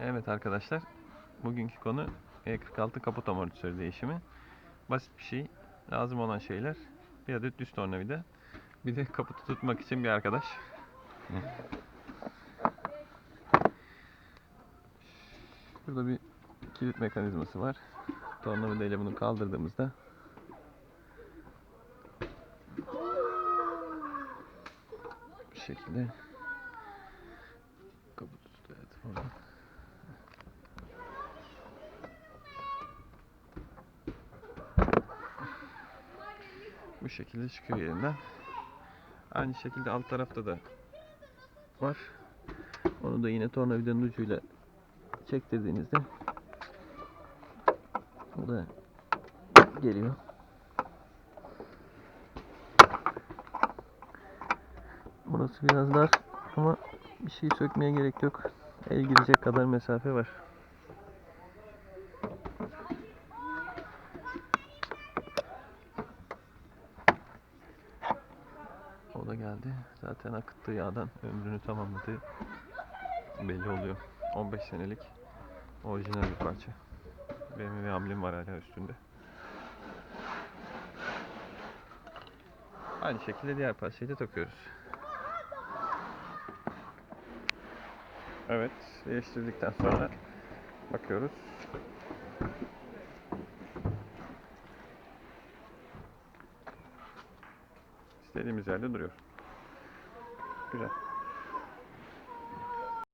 Evet arkadaşlar, bugünkü konu E46 kaput amortisörü değişimi. Basit bir şey, lazım olan şeyler. Bir adet düz tornavida, bir de kaputu tutmak için bir arkadaş. Burada bir kilit mekanizması var. Tornavida ile bunu kaldırdığımızda bu şekilde kaputu tutuyor. Evet, oradan. Bu şekilde çıkıyor yerinden. Aynı şekilde alt tarafta da var. Onu da yine tornavidanın ucuyla çektirdiğinizde o da geliyor. Burası biraz dar ama bir şey sökmeye gerek yok. El girecek kadar mesafe var. Da geldi. Zaten akıttığı yağdan ömrünü tamamladığı belli oluyor. 15 senelik orijinal bir parça. BMW amblemi var hala üstünde. Aynı şekilde diğer parçayı da takıyoruz. Evet, değiştirdikten sonra bakıyoruz. İstediğimiz yerde duruyor. Güzel.